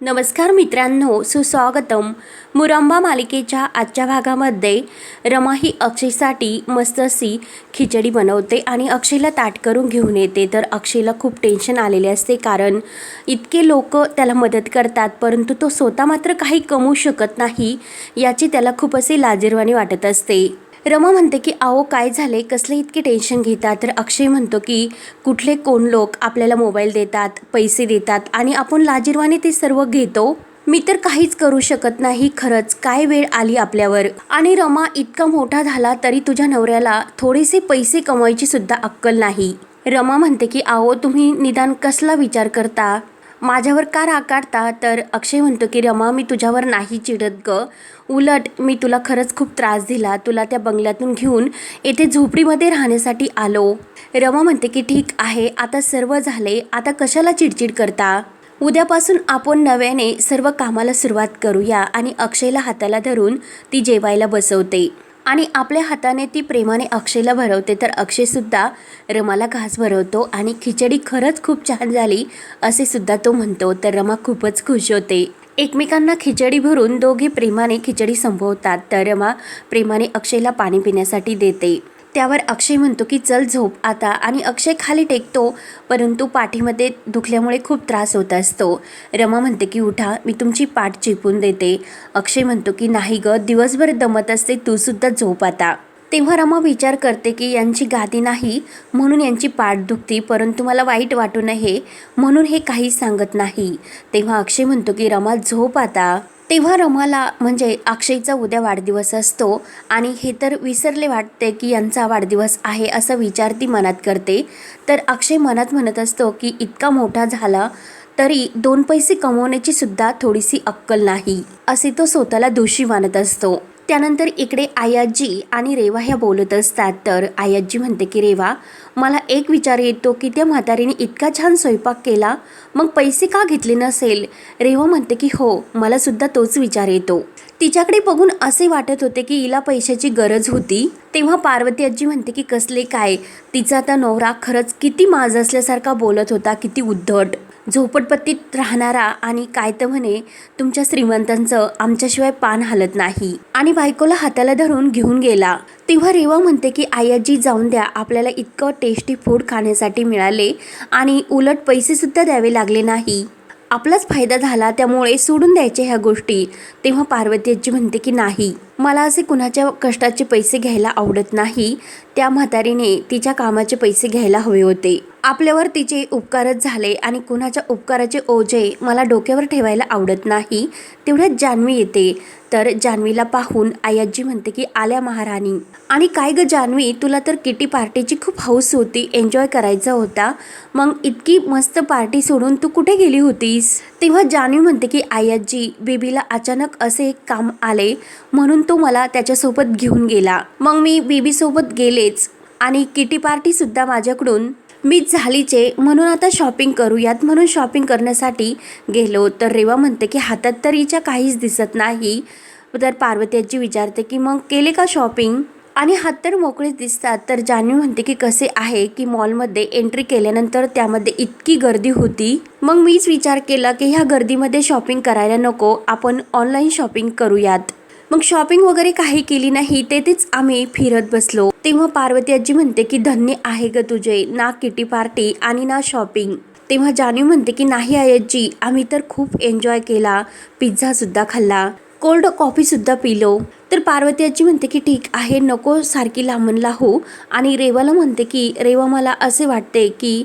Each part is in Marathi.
नमस्कार मित्रांनो सुस्वागतम. मुरंबा मालिकेच्या आजच्या भागामध्ये रमा ही अक्षयसाठी मस्त अशी खिचडी बनवते आणि अक्षयला ताट करून घेऊन येते. तर अक्षयला खूप टेन्शन आलेले असते कारण इतके लोक त्याला मदत करतात परंतु तो स्वतः मात्र काही कमवू शकत नाही याची त्याला खूप असे लाजीरवाणी वाटत असते. रमा म्हणते की अहो काय झाले कसले इतके टेन्शन घेतात? तर अक्षय म्हणतो की कुठले कोण लोक आपल्याला मोबाईल देतात पैसे देतात आणि आपण लाजीरवाने ते सर्व घेतो? मी तर काहीच करू शकत नाही खरंच. काय वेळ आली आपल्यावर? आणि रमा इतका मोठा झाला तरी तुझ्या नवऱ्याला थोडेसे पैसे कमवायची सुद्धा अक्कल नाही. रमा म्हणते की अहो तुम्ही निदान कसला विचार करता? माझ्यावर का राग काढता? तर अक्षय म्हणतो की रमा मी तुझ्यावर नाही चिडत ग. उलट मी तुला खरंच खूप त्रास दिला. तुला त्या बंगल्यातून घेऊन येथे झोपडीमध्ये राहण्यासाठी आलो. रमा म्हणते की ठीक आहे. आता सर्व झाले. आता कशाला चिडचिड करता? उद्यापासून आपण नव्याने सर्व कामाला सुरुवात करूया. आणि अक्षयला हाताला धरून ती जेवायला बसवते. आणि आपल्या हाताने ती प्रेमाने अक्षयला भरवते. तर अक्षयसुद्धा रमाला घास भरवतो आणि खिचडी खरंच खूप छान झाली असे सुद्धा तो म्हणतो. तर रमा खूपच खुश होते. एकमेकांना खिचडी भरून दोघे प्रेमाने खिचडी संपवतात. तर रमा प्रेमाने अक्षयला पाणी पिण्यासाठी देते. त्यावर अक्षय म्हणतो की चल झोप आता. आणि अक्षय खाली टेकतो परंतु पाठीमध्ये दुखल्यामुळे खूप त्रास होत असतो. रमा म्हणते की उठा मी तुमची पाठ चिपून देते. अक्षय म्हणतो की नाही ग दिवसभर दमत असते तूसुद्धा झोप आता. तेव्हा रमा विचार करते की यांची गादी नाही म्हणून यांची पाठ दुखती परंतु मला वाईट वाटू नये म्हणून हे काही सांगत नाही. तेव्हा अक्षय म्हणतो की रमा झोप आता. तेव्हा रमाला म्हणजे अक्षयचा उद्या वाढदिवस असतो आणि हे तर विसरले वाटते की यांचा वाढदिवस आहे असा विचार ती मनात करते. तर अक्षय मनात म्हणत असतो की इतका मोठा झाला तरी दोन पैसे कमवण्याची सुद्धा थोडीशी अक्कल नाही असे तो स्वतःला दोषी मानत असतो. त्यानंतर इकडे आयाजी आणि रेवा ह्या बोलत असतात. तर आयाजी म्हणते की रेवा मला एक विचार येतो की त्या म्हातारीने इतका छान स्वयंपाक केला मग पैसे का घेतले नसेल? रेवा म्हणते की हो मला सुद्धा तोच विचार येतो. तिच्याकडे बघून असे वाटत होते की हिला पैशाची गरज होती. तेव्हा पार्वती आजी म्हणते की कसले काय? तिचा आता नवरा खरंच किती माज असल्यासारखा बोलत होता किती उद्धट. झोपडपट्टीत राहणारा आणि काय तर म्हणे तुमच्या श्रीमंतांचं आमच्याशिवाय पान हलत नाही. आणि बायकोला हाताला धरून घेऊन गेला. तेव्हा रेवा म्हणते की आयाजी जाऊन द्या. आपल्याला इतकं टेस्टी फूड खाण्यासाठी मिळाले आणि उलट पैसेसुद्धा द्यावे लागले नाही. आपलाच फायदा झाला त्यामुळे सोडून द्यायचे ह्या गोष्टी. तेव्हा पार्वती आजी म्हणते की नाही मला असे कुणाच्या कष्टाचे पैसे घ्यायला आवडत नाही. त्या म्हातारीने तिच्या कामाचे पैसे घ्यायला हवे होते. आपल्यावर तिचे उपकारच झाले आणि कुणाच्या उपकाराचे ओझे मला डोक्यावर ठेवायला आवडत नाही तेवढ्यात जान्हवी येते. तर जान्हवीला पाहून आयाजी म्हणते की आल्या महाराणी. आणि काय ग जान्हवी तुला तर किटी पार्टीची खूप हौस होती एन्जॉय करायचा होता. मग इतकी मस्त पार्टी सोडून तू कुठे गेली होतीस? तेव्हा जान्हवी म्हणते की आयाजी बेबीला अचानक असे एक काम आले म्हणून तो मला त्याच्यासोबत घेऊन गेला. मग मी बेबीसोबत गेलेच आणि किटी पार्टीसुद्धा माझ्याकडून मीच झालीचे म्हणून आता शॉपिंग करूयात. म्हणून शॉपिंग करण्यासाठी गेलो. तर रेवा म्हणते की हातात तर हिच्या काहीच दिसत नाही. तर पार्वती आजी विचारते की मग केले का शॉपिंग आणि हात तर मोकळेच दिसतात. तर जान्हवी म्हणते की कसे आहे की मॉलमध्ये एंट्री केल्यानंतर त्यामध्ये इतकी गर्दी होती? मग मीच विचार केला की ह्या गर्दीमध्ये शॉपिंग करायला नको. आपण ऑनलाईन शॉपिंग करूयात. मग शॉपिंग वगैरे काही केली नाही तेथेच आम्ही फिरत बसलो. तेव्हा पार्वती आजी म्हणते की धन्य आहे ग तुझे ना किटी पार्टी आणि ना शॉपिंग तेव्हा जाणीव म्हणते की नाही आयजी आम्ही तर खूप एन्जॉय केला पिझ्झा सुद्धा खाल्ला कोल्ड कॉफी सुद्धा पिलो. तर पार्वती आजी म्हणते की ठीक आहे नको सारखी लांबून लाहू. आणि रेवाला म्हणते की रेवा मला असे वाटते की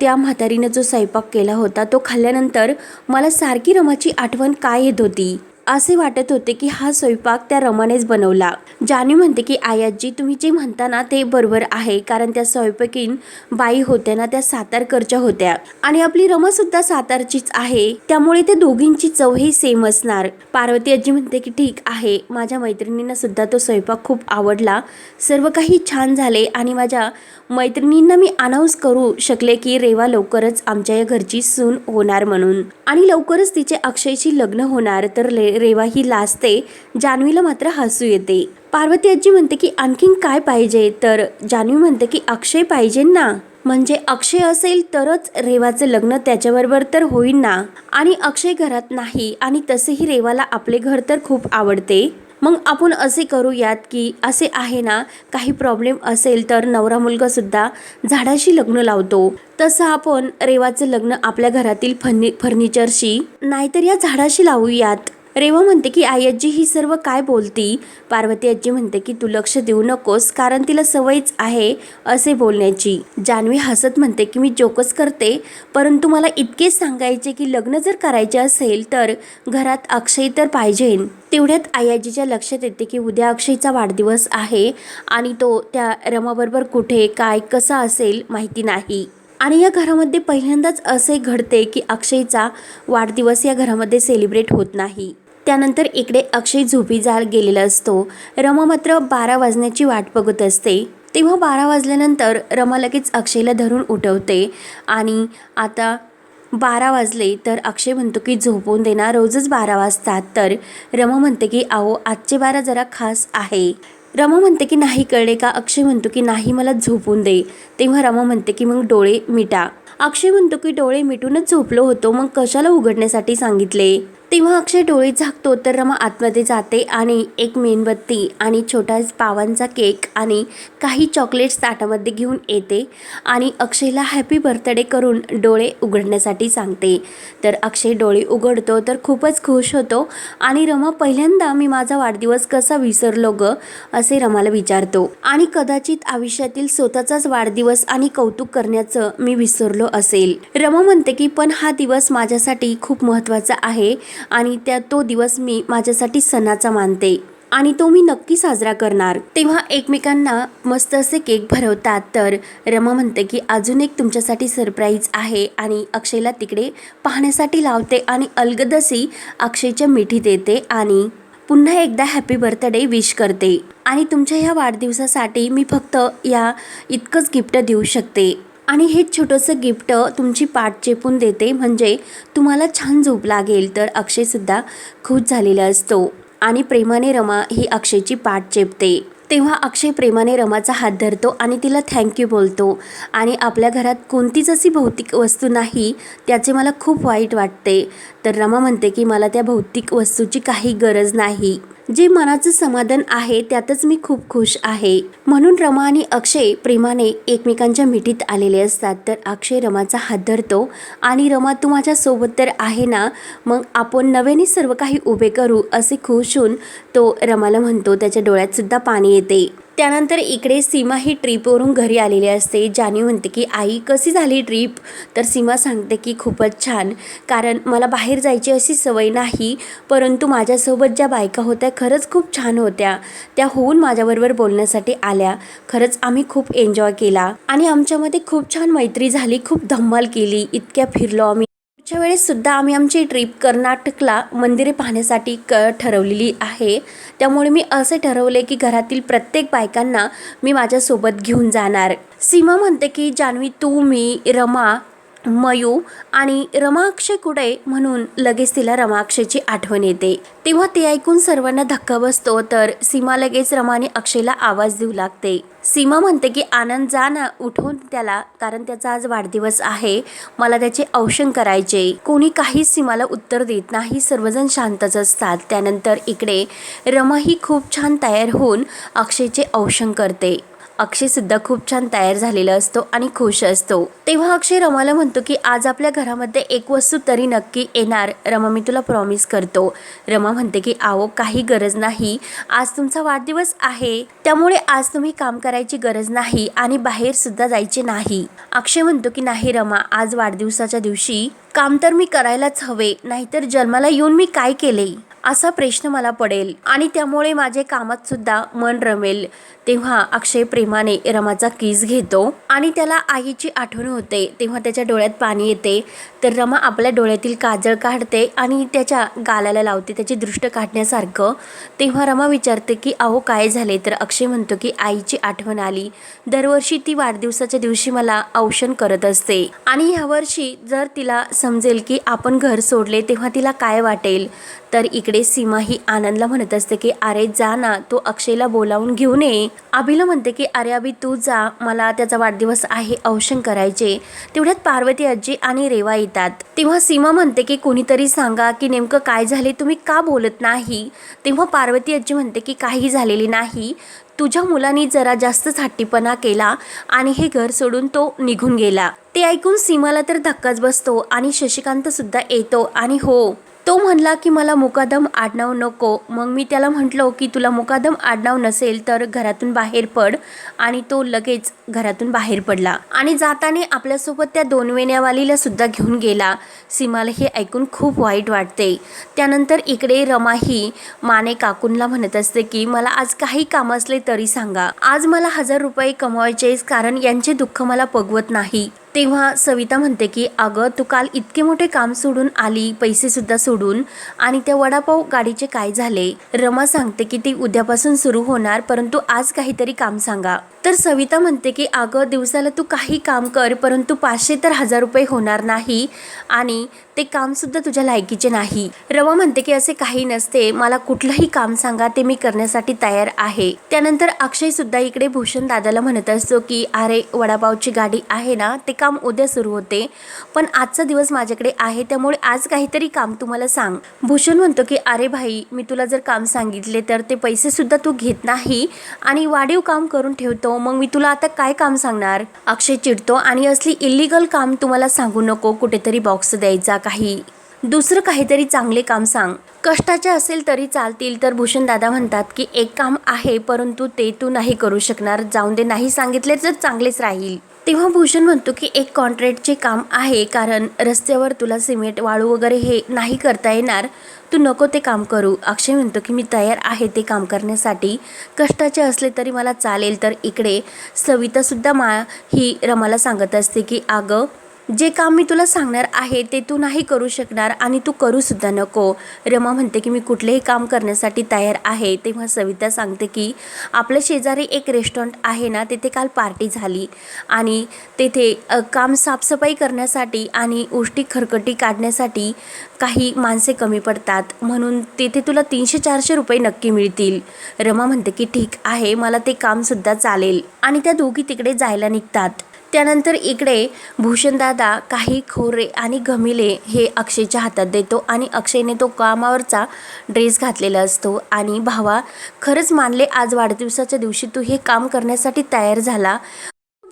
त्या म्हातारीनं जो स्वयंपाक केला होता तो खाल्ल्यानंतर मला सारखी रमाची आठवण काय येत होती? असे वाटत होते की हा स्वयंपाक त्या रमानेच बनवला. जानी म्हणते की आयाजी तुम्ही जे म्हणता ना ते बरोबर आहे कारण त्या स्वयंपाकीन बाई होत्या ना त्या सातारकरच्या होत्या. आणि आपली रमा सुद्धा सातारचीच आहे त्यामुळे त्या दोघींची चव ही सेम असणार. पार्वती आजी म्हणते की ठीक आहे माझ्या मैत्रिणींना सुद्धा तो स्वयंपाक खूप आवडला. सर्व काही छान झाले आणि माझ्या मैत्रिणींना मी अनाऊन्स करू शकले की रेवा लवकरच आमच्या या घरची सून होणार म्हणून. आणि लवकरच तिचे अक्षयशी लग्न होणार तर ले- रेवा ही लाजते जान्हवीला मात्र हसू येते. पार्वती आजी म्हणते की आणखीन काय पाहिजे? तर जान्हवी म्हणते की अक्षय पाहिजे ना. म्हणजे अक्षय असेल तरच रेवाचं लग्न त्याच्याबरोबर तर होईल ना. आणि अक्षय घरात नाही आणि तसेही रेवाला आपले घर तर खूप आवडते. मग आपण असे करूयात की असे आहे ना काही प्रॉब्लेम असेल तर नवरा मुलगा सुद्धा झाडाशी लग्न लावतो. तसं आपण रेवाचं लग्न आपल्या घरातील फर्नि फर्निचरशी नाहीतर या झाडाशी लावूयात. रेवा म्हणते की आई आजी ही सर्व काय बोलती? पार्वती आजी म्हणते की तू लक्ष देऊ नकोस कारण तिला सवयच आहे असे बोलण्याची. जान्हवी हसत म्हणते की मी जोकच करते परंतु मला इतकेच सांगायचे की लग्न जर करायचे असेल तर घरात अक्षय तर पाहिजे तेवढ्यात आई आजीच्या लक्षात येते की उद्या अक्षयचा वाढदिवस आहे आणि तो त्या रमाबरोबर कुठे काय कसा असेल माहिती नाही. आणि या घरामध्ये पहिल्यांदाच असे घडते की अक्षयचा वाढदिवस या घरामध्ये सेलिब्रेट होत नाही. त्यानंतर इकडे अक्षय झोपी जा गेलेला असतो. रमा मात्र बारा वाजण्याची वाट बघत असते. तेव्हा बारा वाजल्यानंतर रमा लगेच अक्षयला धरून उठवते आणि आता बारा वाजले तर अक्षय म्हणतो की झोपवून देणार रोजच बारा वाजतात. तर रमा म्हणते की आहो आजचे बारा जरा खास आहे. रमा म्हणते की नाही कळले का? अक्षय म्हणतो की नाही मला झोपून दे. तेव्हा रमा म्हणते की मग डोळे मिटा. अक्षय म्हणतो की डोळे मिटूनच झोपलो होतो. मग कशाला उघडण्यासाठी सांगितले? तेव्हा अक्षय डोळे झाकतो तर रमा आतमध्ये जाते आणि एक मेणबत्ती आणि छोटा पावांचा केक आणि काही चॉकलेट्स ताटामध्ये घेऊन येते आणि अक्षयला हॅपी बर्थडे करून डोळे उघडण्यासाठी सांगते. तर अक्षय डोळे उघडतो तर खूपच खुश होतो आणि रमा पहिल्यांदा मी माझा वाढदिवस कसा विसरलो ग? असे रमाला विचारतो. आणि कदाचित आयुष्यातील स्वतःचाच वाढदिवस आणि कौतुक करण्याचं मी विसरलो असेल. रमा म्हणते की पण हा दिवस माझ्यासाठी खूप महत्त्वाचा आहे. आणि त्या तो दिवस मी माझ्यासाठी सणाचा मानते. आणि तो मी नक्की साजरा करणार. तेव्हा एकमेकांना मस्त असे केक भरवतात तर रमा म्हणते की अजून एक तुमच्यासाठी सरप्राईज आहे. आणि अक्षयला तिकडे पाहण्यासाठी लावते आणि अलगदसी अक्षयच्या मिठीत येते आणि पुन्हा एकदा हॅपी बर्थडे विश करते. आणि तुमच्या ह्या वाढदिवसासाठी मी फक्त या इतकंच गिफ्ट देऊ शकते. आणि हे छोटंसं गिफ्ट तुमची पाठ चेपून देते. म्हणजे तुम्हाला छान झोप लागेल. तर अक्षयसुद्धा खुश झालेला असतो. आणि प्रेमाने रमा ही अक्षयची पाठ चेपते. तेव्हा अक्षय प्रेमाने रमाचा हात धरतो आणि तिला थँक्यू बोलतो. आणि आपल्या घरात कोणतीच अशी भौतिक वस्तू नाही त्याचे मला खूप वाईट वाटते. तर रमा म्हणते की मला त्या भौतिक वस्तूची काही गरज नाही. जे मनाचं समाधान आहे त्यातच मी खूप खुश आहे. म्हणून रमा आणि अक्षय प्रेमाने एकमेकांच्या मिठीत आलेले असतात. तर अक्षय रमाचा हात धरतो. आणि रमा तू माझ्या सोबत तर आहे ना? मग आपण नव्याने सर्व काही उभे करू असे खुश होऊन तो रमाला म्हणतो. त्याच्या डोळ्यातसुद्धा पाणी येते. त्यानंतर इकडे सीमा ही ट्रीपवरून घरी आलेली असते जानी म्हणते की आई कशी झाली ट्रीप? तर सीमा सांगते की खूपच छान. कारण मला बाहेर जायची अशी सवय नाही परंतु माझ्यासोबत ज्या बायका होत्या खरंच खूप छान होत्या. त्या होऊन माझ्याबरोबर बोलण्यासाठी आल्या. खरंच आम्ही खूप एन्जॉय केला. आणि आमच्यामध्ये खूप छान मैत्री झाली खूप धम्माल केली. इतक्या फिरलो आम्ही. पुढच्या वेळेससुद्धा आम्ही आमची ट्रिप कर्नाटकला मंदिरे पाहण्यासाठी क ठरवलेली आहे. त्यामुळे मी असे ठरवले की घरातील प्रत्येक बायकांना मी माझ्यासोबत घेऊन जाणार. सीमा म्हणते की जान्हवी तू मी रमा मयू आणि रमाक्ष कुडे कुठे म्हणून लगेच तिला रमाक्षेची आठवण येते. तेव्हा ते ऐकून सर्वांना धक्का बसतो तर सीमा लगेच रमाने अक्षयला आवाज देऊ लागते. सीमा म्हणते की आनंद जा ना उठवून त्याला कारण त्याचा आज वाढदिवस आहे. मला त्याचे औषण करायचे कोणी काहीच सीमाला उत्तर देत नाही सर्वजण शांतच असतात. त्यानंतर इकडे रमा ही खूप छान तयार होऊन अक्षयचे औषण करते. अक्षयसुद्धा खूप छान तयार झालेला असतो आणि खुश असतो. तेव्हा अक्षय रमाला म्हणतो की आज आपल्या घरामध्ये एक वस्तू तरी नक्की येणार. रमा मी तुला प्रॉमिस करतो. रमा म्हणते की आहो काही गरज नाही. आज तुमचा वाढदिवस आहे. त्यामुळे आज तुम्ही काम करायची गरज नाही आणि बाहेर सुद्धा जायचे नाही. अक्षय म्हणतो की नाही रमा आज वाढदिवसाच्या दिवशी काम तर मी करायलाच हवे. नाहीतर जन्माला येऊन मी काय केले? असा प्रश्न मला पडेल. आणि त्यामुळे माझे कामात सुद्धा मन रमेल. तेव्हा अक्षय प्रेमाने रमाचा किस घेतो. आणि त्याला आईची आठवण होते. तेव्हा त्याच्या डोळ्यात पाणी येते. तर रमा आपल्या डोळ्यातील काजळ काढते आणि त्याच्या गालाला लावते. त्याची दृष्ट काढण्यासारखं. तेव्हा रमा विचारते की अहो काय झाले? तर अक्षय म्हणतो की आईची आठवण आली. दरवर्षी ती वाढदिवसाच्या दिवशी मला औषण करत असते. आणि ह्यावर्षी जर तिला समजेल की आपण घर सोडले तेव्हा तिला काय वाटेल? तर इकडे सीमा ही आनंदला म्हणत असते की अरे जा ना तो अक्षयला बोलावून घेऊन ये अभिला म्हणते की अरे अभि तू जा. मला त्याचा वाढदिवस आहे औषण करायचे. तेवढ्यात पार्वती आजी आणि रेवा येतात. तेव्हा सीमा म्हणते की कोणीतरी सांगा की नेमकं काय झाले? तुम्ही का बोलत नाही? तेव्हा पार्वती आजी म्हणते की काही झालेले नाही. तुझ्या मुलांनी जरा जास्तच हट्टीपणा केला आणि हे घर सोडून तो निघून गेला. ते ऐकून सीमाला तर धक्काच बसतो आणि शशिकांत सुद्धा येतो आणि हो तो म्हणला की मला मुकादम आडनाव नको. मग मी त्याला म्हटलो की तुला मुकादम आडनाव नसेल तर घरातून बाहेर पड. आणि तो लगेच घरातून बाहेर पडला. आणि जाताना आपल्यासोबत त्या दोन वेण्यावालीला सुद्धा घेऊन गेला. सीमाला हे ऐकून खूप वाईट वाटते. त्यानंतर इकडे रमाही माने काकूंला म्हणत असते की मला आज काही काम असले तरी सांगा. आज मला हजार रुपये कमवायचे कारण यांचे दुःख मला पगवत नाही. तेव्हा सविता म्हणते की अगं तू काल इतके मोठे काम सोडून आली पैसेसुद्धा सोडून. आणि त्या वडापाव गाडीचे काय झाले? रमा सांगते की ती उद्यापासून सुरू होणार परंतु आज काहीतरी काम सांगा. तर सविता म्हणते की अगं दिवसाला तू काही काम कर परंतु पाचशे तर हजार रुपये होणार नाही. आणि ते कामसुद्धा तुझ्या लायकीचे नाही. रमा म्हणते की असे काही नसते. मला कुठलंही काम सांगा ते मी करण्यासाठी तयार आहे. त्यानंतर अक्षय सुद्धा इकडे भूषण दादाला म्हणत असतो की अरे वडापावची गाडी आहे ना ते काम उद्या सुरू होते. पण आजचा दिवस माझ्याकडे आहे त्यामुळे आज काहीतरी काम तुम्हाला सांग. भूषण म्हणतो की अरे भाई मी तुला जर काम सांगितले तर ते पैसे सुद्धा तू घेत नाही आणि वाढीव काम करून ठेवतो. मग मी तुला आता काय काम सांगणार? अक्षय चिडतो आणि असली इलिगल काम तुम्हाला सांगू नको. कुठेतरी बॉक्स द्यायचा काही. दुसरं काहीतरी चांगले काम सांग. कष्टाचे असेल तरी चालतील तर भूषण दादा म्हणतात की एक काम आहे परंतु ते तू नाही करू शकणार. जाऊन दे नाही सांगितले तर चांगलेच राहील. तेव्हा भूषण म्हणतो की एक कॉन्ट्रॅक्टचे काम आहे कारण रस्त्यावर तुला सिमेंट वाळू वगैरे हे नाही करता येणार. तू नको ते काम करू. अक्षय म्हणतो की मी तयार आहे ते काम करण्यासाठी. कष्टाचे असले तरी मला चालेल तर इकडे सवितासुद्धा मा ही रमाला सांगत असते की अगं जे काम मी तुला सांगणार आहे ते तू नाही करू शकणार आणि तू करूसुद्धा नको. रमा म्हणते की मी कुठलेही काम करण्यासाठी तयार आहे. तेव्हा सविता सांगते की आपल्या शेजारी एक रेस्टॉरंट आहे ना तेथे काल पार्टी झाली आणि तेथे काम साफसफाई करण्यासाठी आणि उष्टी खरकटी काढण्यासाठी काही माणसे कमी पडतात. म्हणून तेथे तुला तीनशे चारशे रुपये नक्की मिळतील. रमा म्हणते की ठीक आहे मला ते कामसुद्धा चालेल. आणि त्या दोघी तिकडे जायला निघतात. त्यानंतर इकडे भूषणदादा काही खोरे आणि घमिले हे अक्षयच्या हातात देतो आणि अक्षयने तो कामावरचा ड्रेस घातलेला असतो. आणि भावा खरंच मानले आज वाढदिवसाच्या दिवशी तू हे काम करण्यासाठी तयार झाला?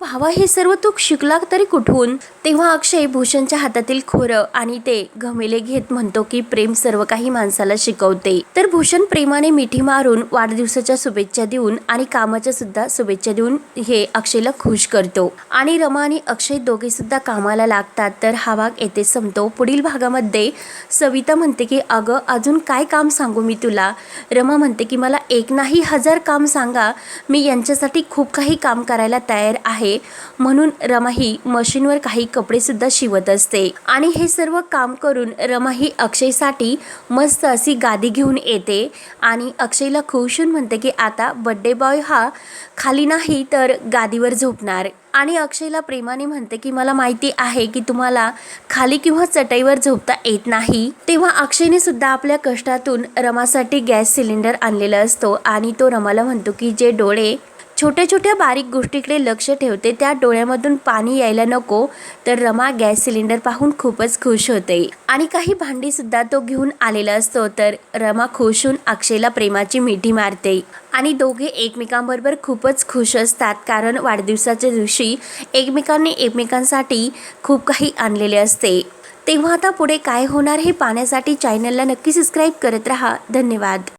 भावा हे सर्व तू शिकला तरी कुठून? तेव्हा अक्षय भूषणच्या हातातील खोरं आणि ते घमेले घेत म्हणतो की प्रेम सर्व काही माणसाला शिकवते. तर भूषण प्रेमाने मिठी मारून वाढदिवसाच्या शुभेच्छा देऊन आणि कामाच्या सुद्धा शुभेच्छा देऊन हे अक्षयला खुश करतो. आणि रमा आणि अक्षय दोघे सुद्धा कामाला लागतात तर हा भाग येथे संपतो. पुढील भागामध्ये सविता म्हणते की अगं अजून काय काम सांगू मी तुला? रमा म्हणते की मला एक नाही हजार काम सांगा. मी यांच्यासाठी खूप काही काम करायला तयार आहे. म्हणून रमा ही मशीनवर काही कपडे सुद्धा शिवत असते. आणि हे सर्व काम करून रमा ही अक्षयसाठी मस्त अशी गादी घेऊन येते. आणि अक्षयला खुश होऊन म्हणते की आता बड्डे बॉय हा खाली नाही तर गादीवर झोपणार. आणि अक्षयला प्रेमाने म्हणते की मला माहिती आहे की तुम्हाला खाली किंवा चटईवर झोपता येत नाही. तेव्हा अक्षयने सुद्धा आपल्या कष्टातून रमासाठी गॅस सिलेंडर आणलेला असतो. आणि तो रमाला म्हणतो की जे डोळे छोट्या छोट्या बारीक गोष्टीकडे लक्ष ठेवते. त्या डोळ्यामधून पाणी यायला नको तर रमा गॅस सिलेंडर पाहून खूपच खुश होते. आणि काही भांडी सुद्धा तो घेऊन आलेला असतो तर रमा खुश होऊन अक्षयला प्रेमाची मिठी मारते. आणि दोघे एकमेकांबरोबर खूपच खुश असतात कारण वाढदिवसाच्या दिवशी एकमेकांनी एकमेकांसाठी खूप काही आणलेले असते. तेव्हा आता पुढे काय होणार हे पाहण्यासाठी चॅनलला नक्की सबस्क्राईब करत राहा. धन्यवाद.